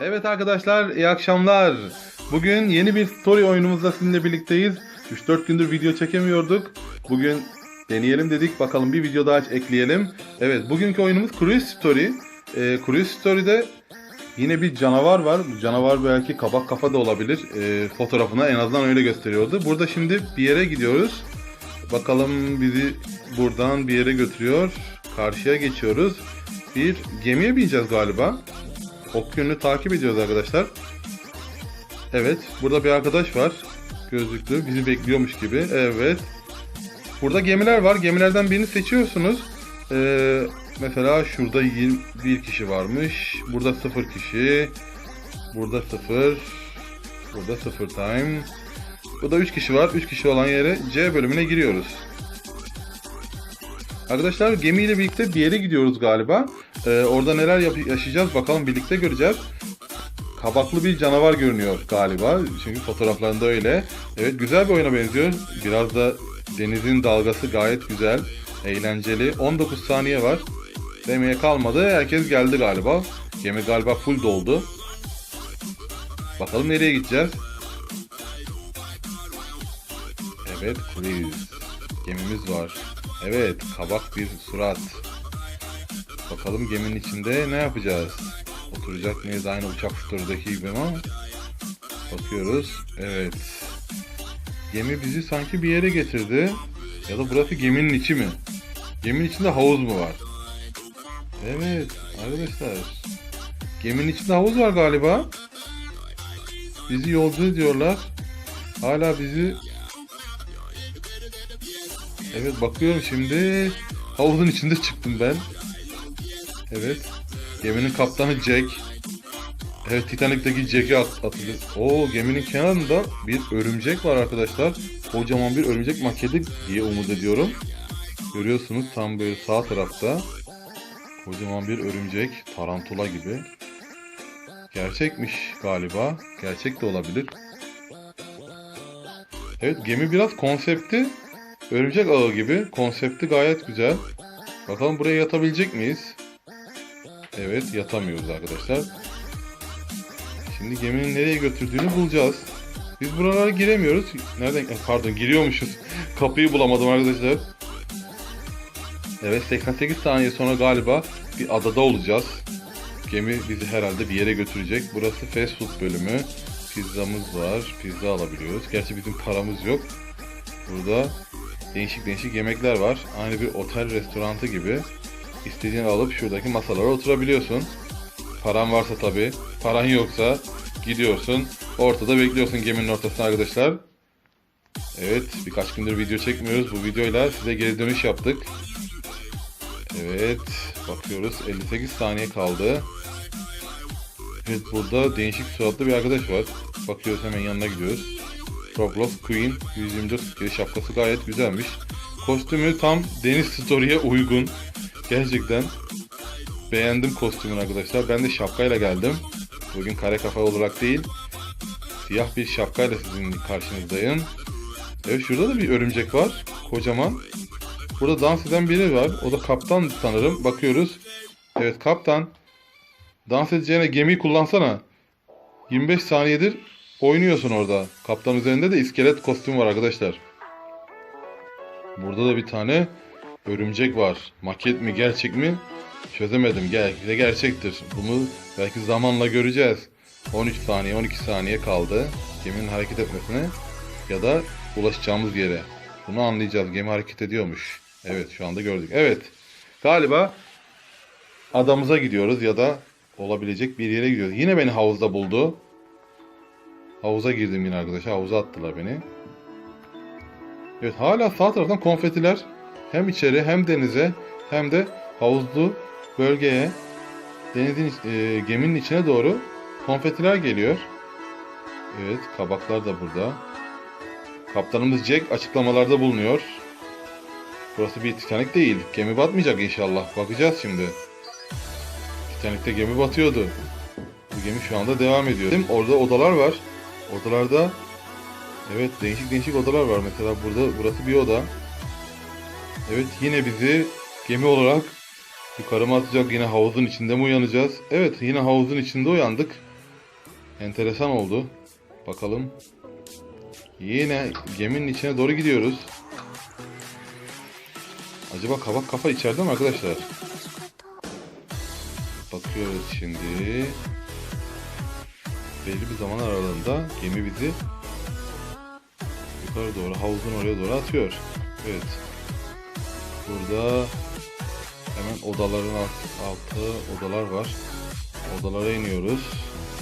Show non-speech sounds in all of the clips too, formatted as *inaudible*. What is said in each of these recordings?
Evet arkadaşlar iyi akşamlar. Bugün yeni bir story oyunumuzla sizinle birlikteyiz. 3-4 gündür video çekemiyorduk. Bugün deneyelim dedik. Bakalım bir video daha ekleyelim. Evet bugünkü oyunumuz Cruise Story. Ee, Cruise Story'de yine bir canavar var. Bu canavar belki kabak kafa da olabilir. Ee, fotoğrafına en azından öyle gösteriyordu. Burada şimdi bir yere gidiyoruz. Bakalım bizi buradan bir yere götürüyor. Karşıya geçiyoruz. Bir gemiye bineceğiz galiba. Ok yönünü takip ediyoruz arkadaşlar. Evet, burada bir arkadaş var. Gözlüklü, bizi bekliyormuş gibi. Evet. Burada gemiler var. Gemilerden birini seçiyorsunuz. Ee, mesela şurada 21 kişi varmış. Burada 0 kişi. Burada 0. Burada 0 time. Burada 3 kişi var. 3 kişi olan yere C bölümüne giriyoruz. Arkadaşlar gemiyle birlikte bir yere gidiyoruz galiba. Ee, orada neler yaşayacağız bakalım birlikte göreceğiz. Kabaklı bir canavar görünüyor galiba. Çünkü fotoğraflarında öyle. Evet güzel bir oyuna benziyor. Biraz da denizin dalgası gayet güzel. Eğlenceli. 19 saniye var. Demeye kalmadı. Herkes geldi galiba. Gemi galiba full doldu. Bakalım nereye gideceğiz. Evet cruise. Gemimiz var. Evet kabak bir surat. Bakalım geminin içinde ne yapacağız? Oturacak mıyız aynı uçak story'daki gibi ama bakıyoruz. Evet. Gemi bizi sanki bir yere getirdi. Ya da burası geminin içi mi? Geminin içinde havuz mu var? Evet arkadaşlar. Geminin içinde havuz var galiba. Bizi yolcu ediyorlar. Hala bizi Evet bakıyorum şimdi. Havuzun içinde çıktım ben. Evet. Geminin kaptanı Jack. Evet Titanic'teki Jack'i at atıldı. Oo geminin kenarında bir örümcek var arkadaşlar. Kocaman bir örümcek maketi diye umut ediyorum. Görüyorsunuz tam böyle sağ tarafta. Kocaman bir örümcek. Tarantula gibi. Gerçekmiş galiba. Gerçek de olabilir. Evet gemi biraz konsepti Örümcek ağı gibi. Konsepti gayet güzel. Bakalım buraya yatabilecek miyiz? Evet yatamıyoruz arkadaşlar. Şimdi geminin nereye götürdüğünü bulacağız. Biz buralara giremiyoruz. Nereden? eh, Pardon giriyormuşuz. *laughs* Kapıyı bulamadım arkadaşlar. Evet 88 saniye sonra galiba bir adada olacağız. Gemi bizi herhalde bir yere götürecek. Burası fast food bölümü. Pizzamız var. Pizza alabiliyoruz. Gerçi bizim paramız yok. Burada değişik değişik yemekler var. Aynı bir otel restorantı gibi. İstediğini alıp şuradaki masalara oturabiliyorsun. Paran varsa tabi. Paran yoksa gidiyorsun. Ortada bekliyorsun geminin ortasına arkadaşlar. Evet birkaç gündür video çekmiyoruz. Bu videoyla size geri dönüş yaptık. Evet bakıyoruz 58 saniye kaldı. Evet burada değişik suratlı bir arkadaş var. Bakıyoruz hemen yanına gidiyoruz. Roblox Queen 124 kere şapkası gayet güzelmiş. Kostümü tam Deniz Story'e uygun. Gerçekten beğendim kostümünü arkadaşlar. Ben de şapkayla geldim. Bugün kare kafa olarak değil. Siyah bir şapkayla sizin karşınızdayım. Evet şurada da bir örümcek var. Kocaman. Burada dans eden biri var. O da kaptan sanırım. Bakıyoruz. Evet kaptan. Dans edeceğine gemiyi kullansana. 25 saniyedir oynuyorsun orada. Kaptan üzerinde de iskelet kostüm var arkadaşlar. Burada da bir tane örümcek var. Maket mi gerçek mi? Çözemedim. Belki de gerçektir. Bunu belki zamanla göreceğiz. 13 saniye 12 saniye kaldı. Geminin hareket etmesine ya da ulaşacağımız yere. Bunu anlayacağız. Gemi hareket ediyormuş. Evet şu anda gördük. Evet. Galiba adamıza gidiyoruz ya da olabilecek bir yere gidiyoruz. Yine beni havuzda buldu. Havuza girdim yine arkadaşlar. Havuza attılar beni. Evet hala sağ taraftan konfetiler hem içeri hem denize hem de havuzlu bölgeye denizin e, geminin içine doğru konfetiler geliyor. Evet kabaklar da burada. Kaptanımız Jack açıklamalarda bulunuyor. Burası bir Titanic değil. Gemi batmayacak inşallah. Bakacağız şimdi. Titanic'te gemi batıyordu. Bu gemi şu anda devam ediyor. Orada odalar var. Odalarda evet değişik değişik odalar var. Mesela burada burası bir oda. Evet yine bizi gemi olarak yukarı mı atacak? Yine havuzun içinde mi uyanacağız? Evet yine havuzun içinde uyandık. Enteresan oldu. Bakalım. Yine geminin içine doğru gidiyoruz. Acaba kabak kafa içeride mi arkadaşlar? Bakıyoruz şimdi. Belli bir zaman aralığında gemi bizi yukarı doğru, havuzun oraya doğru atıyor. Evet. Burada hemen odaların alt- altı odalar var. Odalara iniyoruz.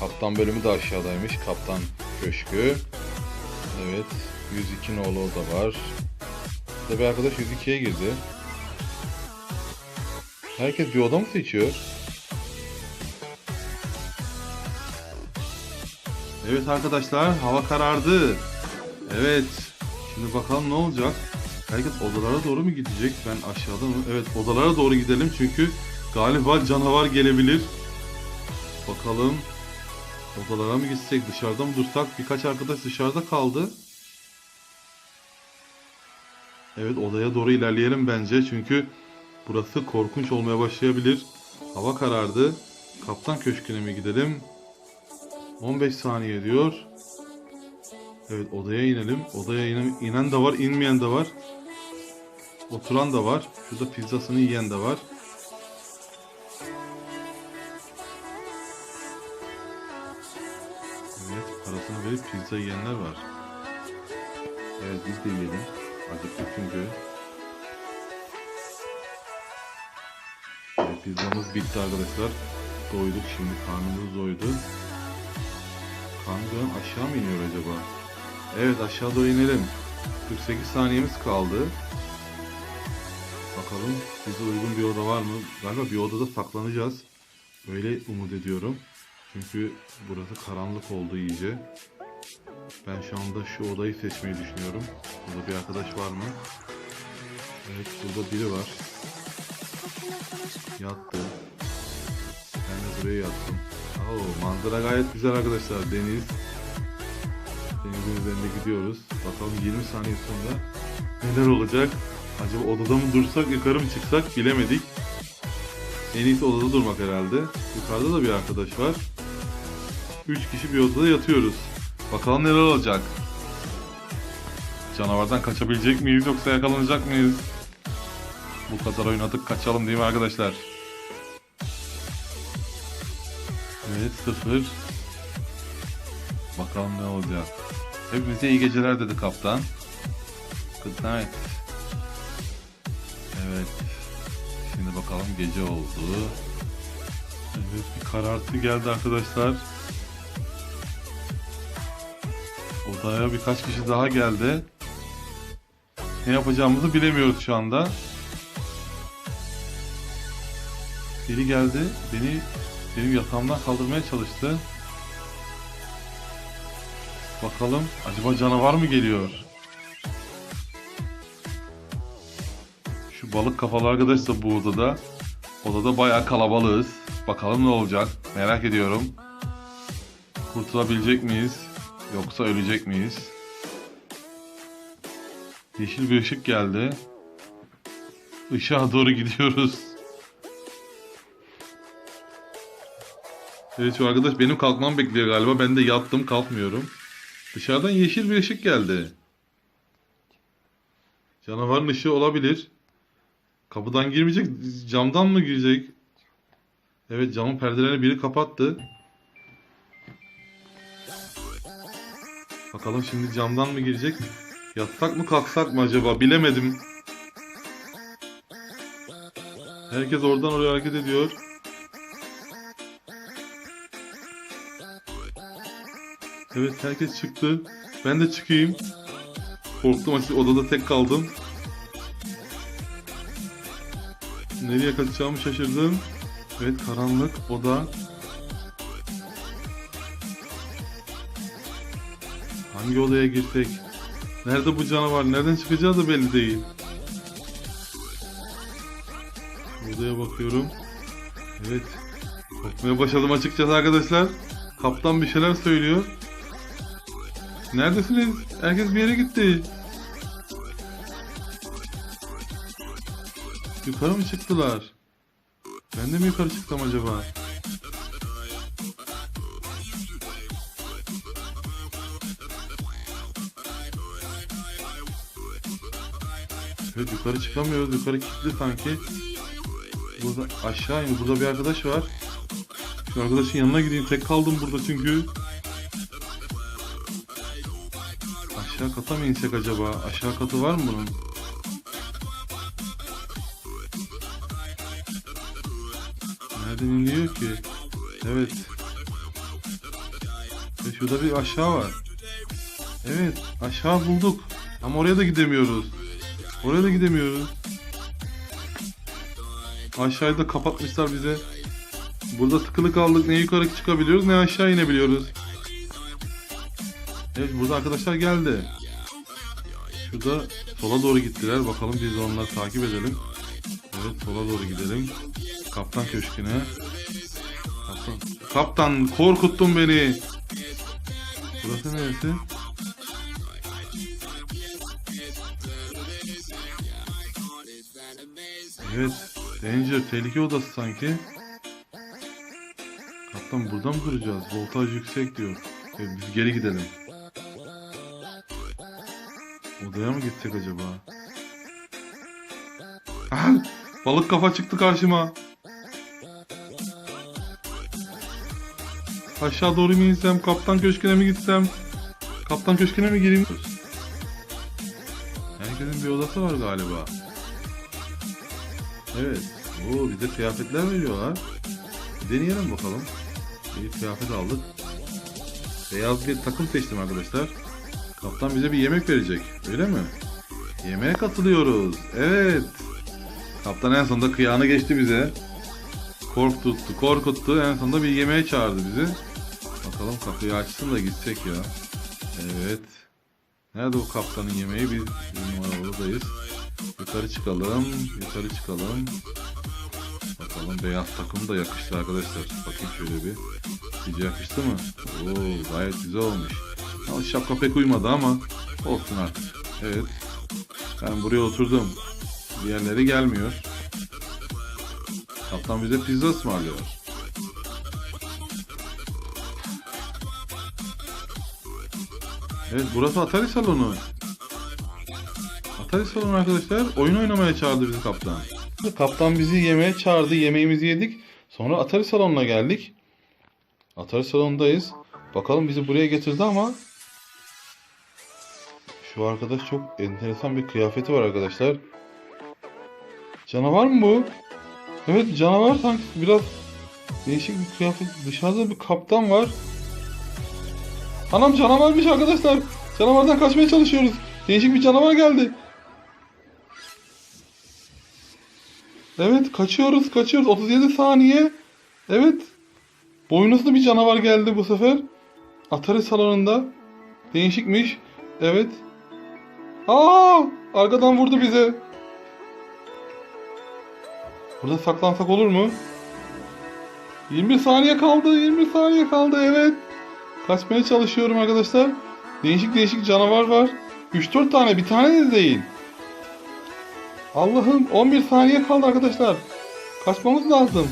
Kaptan bölümü de aşağıdaymış. Kaptan köşkü. Evet. 102 nolu oda var. Bir arkadaş 102'ye girdi. Herkes bir oda mı seçiyor? Evet arkadaşlar hava karardı. Evet. Şimdi bakalım ne olacak? Herkes odalara doğru mu gidecek? Ben aşağıda mı? Evet odalara doğru gidelim çünkü galiba canavar gelebilir. Bakalım. Odalara mı gitsek dışarıda mı dursak? Birkaç arkadaş dışarıda kaldı. Evet odaya doğru ilerleyelim bence çünkü burası korkunç olmaya başlayabilir. Hava karardı. Kaptan köşküne mi gidelim? 15 saniye diyor. Evet odaya inelim. Odaya inen, inen de var, inmeyen de var. Oturan da var. Şurada pizzasını yiyen de var. Evet parasını verip pizza yiyenler var. Evet biz de yiyelim. Acıktık çünkü. Evet, pizzamız bitti arkadaşlar. Doyduk şimdi karnımız doydu. Kangon aşağı mı iniyor acaba? Evet aşağı doğru inelim. 48 saniyemiz kaldı. Bakalım bize uygun bir oda var mı? Galiba bir odada saklanacağız. Öyle umut ediyorum. Çünkü burası karanlık oldu iyice. Ben şu anda şu odayı seçmeyi düşünüyorum. Burada bir arkadaş var mı? Evet burada biri var. Yattı. Ben de buraya yattım. Oo, manzara gayet güzel arkadaşlar. Deniz. Denizin üzerinde gidiyoruz. Bakalım 20 saniye sonra neler olacak? Acaba odada mı dursak, yukarı mı çıksak bilemedik. En iyisi odada durmak herhalde. Yukarıda da bir arkadaş var. 3 kişi bir odada yatıyoruz. Bakalım neler olacak. Canavardan kaçabilecek miyiz yoksa yakalanacak mıyız? Bu kadar oynadık kaçalım değil mi arkadaşlar? Evet sıfır. Bakalım ne olacak. Hepimize iyi geceler dedi kaptan. Good night. Evet. Şimdi bakalım gece oldu. Evet bir karartı geldi arkadaşlar. Odaya birkaç kişi daha geldi. Ne yapacağımızı bilemiyoruz şu anda. Biri geldi. Beni benim yatağımdan kaldırmaya çalıştı. Bakalım acaba canavar mı geliyor? Şu balık kafalı arkadaş da bu odada. Odada bayağı kalabalığız. Bakalım ne olacak? Merak ediyorum. Kurtulabilecek miyiz? Yoksa ölecek miyiz? Yeşil bir ışık geldi. Işığa doğru gidiyoruz. Evet şu arkadaş benim kalkmam bekliyor galiba. Ben de yattım kalkmıyorum. Dışarıdan yeşil bir ışık geldi. Canavarın ışığı olabilir. Kapıdan girmeyecek, camdan mı girecek? Evet camın perdelerini biri kapattı. Bakalım şimdi camdan mı girecek? Yatsak mı kalksak mı acaba? Bilemedim. Herkes oradan oraya hareket ediyor. Evet herkes çıktı. Ben de çıkayım. Korktum açık odada tek kaldım. Nereye kaçacağımı şaşırdım. Evet karanlık oda. Hangi odaya girsek? Nerede bu canavar? Nereden çıkacağı da belli değil. Odaya bakıyorum. Evet. Korkmaya başladım açıkçası arkadaşlar. Kaptan bir şeyler söylüyor. Neredesiniz? Herkes bir yere gitti. Yukarı mı çıktılar? Ben de mi yukarı çıktım acaba? Evet yukarı çıkamıyoruz. Yukarı kilitli sanki. Burada aşağı in. Burada bir arkadaş var. Şu arkadaşın yanına gideyim. Tek kaldım burada çünkü. Aşağı kata mı insek acaba? Aşağı katı var mı bunun? Nereden iniyor ki? Evet. Ve şurada bir aşağı var. Evet aşağı bulduk. Ama oraya da gidemiyoruz. Oraya da gidemiyoruz. Aşağıda da kapatmışlar bize. Burada tıkılı kaldık. Ne yukarı çıkabiliyoruz ne aşağı inebiliyoruz. Evet burada arkadaşlar geldi. Şurada sola doğru gittiler. Bakalım biz de onları takip edelim. Evet sola doğru gidelim. Kaptan köşküne. Kaptan, Kaptan korkuttun beni. Burası neresi? Evet. Danger tehlike odası sanki. Kaptan burada mı duracağız? Voltaj yüksek diyor. Evet, biz geri gidelim. Odaya mı gitsek acaba? *laughs* Balık kafa çıktı karşıma. Aşağı doğru mu insem? Kaptan köşküne mi gitsem? Kaptan köşküne mi gireyim? Herkesin bir odası var galiba. Evet. Oo, bize kıyafetler veriyorlar. Deneyelim bakalım. Bir kıyafet aldık. Beyaz bir takım seçtim arkadaşlar. Kaptan bize bir yemek verecek. Öyle mi? Yemeğe katılıyoruz. Evet. Kaptan en sonunda kıyağını geçti bize. Korkuttu, korkuttu. En sonunda bir yemeğe çağırdı bizi. Bakalım kapıyı açsın da gitsek ya. Evet. Nerede o kaptanın yemeği? Biz bir numaralıdayız. Yukarı çıkalım. Yukarı çıkalım. Bakalım beyaz takım da yakıştı arkadaşlar. Bakayım şöyle bir. Sizce yakıştı mı? Oo gayet güzel olmuş. Ama şapka pek uymadı ama olsun artık. Evet. Ben buraya oturdum. Diğerleri gelmiyor. Kaptan bize pizza ısmarlıyor. Evet burası Atari salonu. Atari salonu arkadaşlar. Oyun oynamaya çağırdı bizi kaptan. Kaptan bizi yemeğe çağırdı. Yemeğimizi yedik. Sonra Atari salonuna geldik. Atari salonundayız. Bakalım bizi buraya getirdi ama şu arkadaş çok enteresan bir kıyafeti var arkadaşlar. Canavar mı bu? Evet canavar sanki biraz değişik bir kıyafet. Dışarıda bir kaptan var. Anam canavarmış arkadaşlar. Canavardan kaçmaya çalışıyoruz. Değişik bir canavar geldi. Evet kaçıyoruz kaçıyoruz. 37 saniye. Evet. Boynuzlu bir canavar geldi bu sefer. Atari salonunda. Değişikmiş. Evet. Aa! Arkadan vurdu bize. Burada saklansak olur mu? 21 saniye kaldı. 21 saniye kaldı. Evet. Kaçmaya çalışıyorum arkadaşlar. Değişik değişik canavar var. 3-4 tane. Bir tane de değil. Allah'ım 11 saniye kaldı arkadaşlar. Kaçmamız lazım.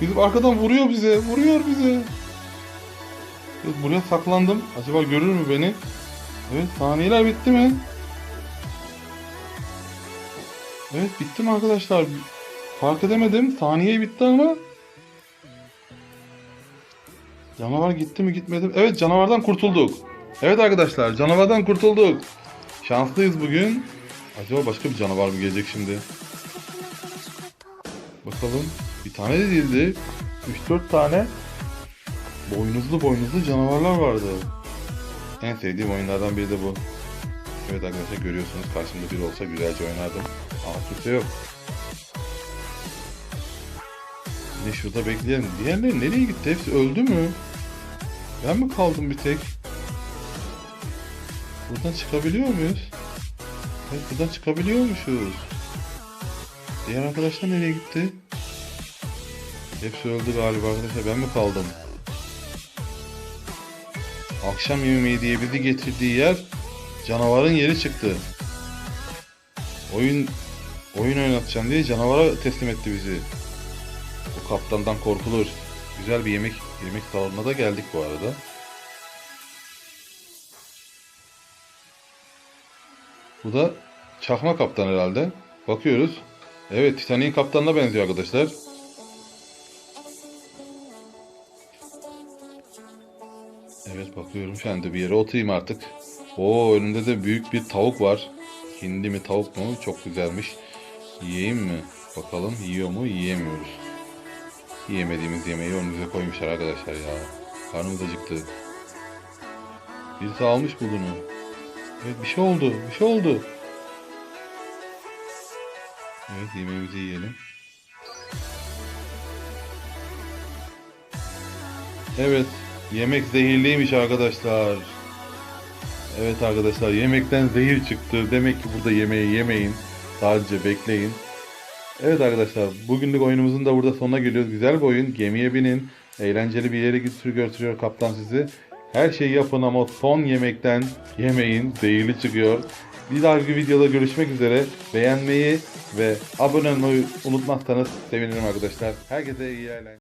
Bizim arkadan vuruyor bize. Vuruyor bize. Buraya saklandım. Acaba görür mü beni? Evet saniyeler bitti mi? Evet bitti mi arkadaşlar? Fark edemedim. Saniye bitti ama. Canavar gitti mi gitmedi mi? Evet canavardan kurtulduk. Evet arkadaşlar canavardan kurtulduk. Şanslıyız bugün. Acaba başka bir canavar mı gelecek şimdi? Bakalım. Bir tane de değildi. 3-4 tane boynuzlu boynuzlu canavarlar vardı. En sevdiğim oyunlardan biri de bu. Evet arkadaşlar görüyorsunuz karşımda biri olsa güzelce oynardım. Ama kimse yok. Yine şurada bekleyelim. Diğerleri nereye gitti? Hepsi öldü mü? Ben mi kaldım bir tek? Buradan çıkabiliyor muyuz? Evet buradan çıkabiliyormuşuz. Diğer arkadaşlar nereye gitti? Hepsi öldü galiba arkadaşlar. Ben mi kaldım? Akşam yemeği diye bizi getirdiği yer canavarın yeri çıktı. Oyun oyun oynatacağım diye canavara teslim etti bizi. Bu kaptandan korkulur. Güzel bir yemek yemek salonuna da geldik bu arada. Bu da çakma kaptan herhalde. Bakıyoruz. Evet Titanic'in kaptanına benziyor arkadaşlar. Evet bakıyorum şu anda bir yere oturayım artık. Oo önümde de büyük bir tavuk var. Hindi mi tavuk mu? Çok güzelmiş. Yiyeyim mi? Bakalım yiyor mu? Yiyemiyoruz. Yiyemediğimiz yemeği önümüze koymuşlar arkadaşlar ya. Karnımız acıktı. Birisi almış bu bunu. Evet bir şey oldu. Bir şey oldu. Evet yemeğimizi yiyelim. Evet yemek zehirliymiş arkadaşlar. Evet arkadaşlar yemekten zehir çıktı. Demek ki burada yemeği yemeyin. Sadece bekleyin. Evet arkadaşlar bugünlük oyunumuzun da burada sonuna geliyoruz. Güzel bir oyun. Gemiye binin. Eğlenceli bir yere götürüyor, götürüyor kaptan sizi. Her şeyi yapın ama son yemekten yemeyin. Zehirli çıkıyor. Bir dahaki videoda görüşmek üzere. Beğenmeyi ve abone olmayı unutmazsanız sevinirim arkadaşlar. Herkese iyi eğlenceler.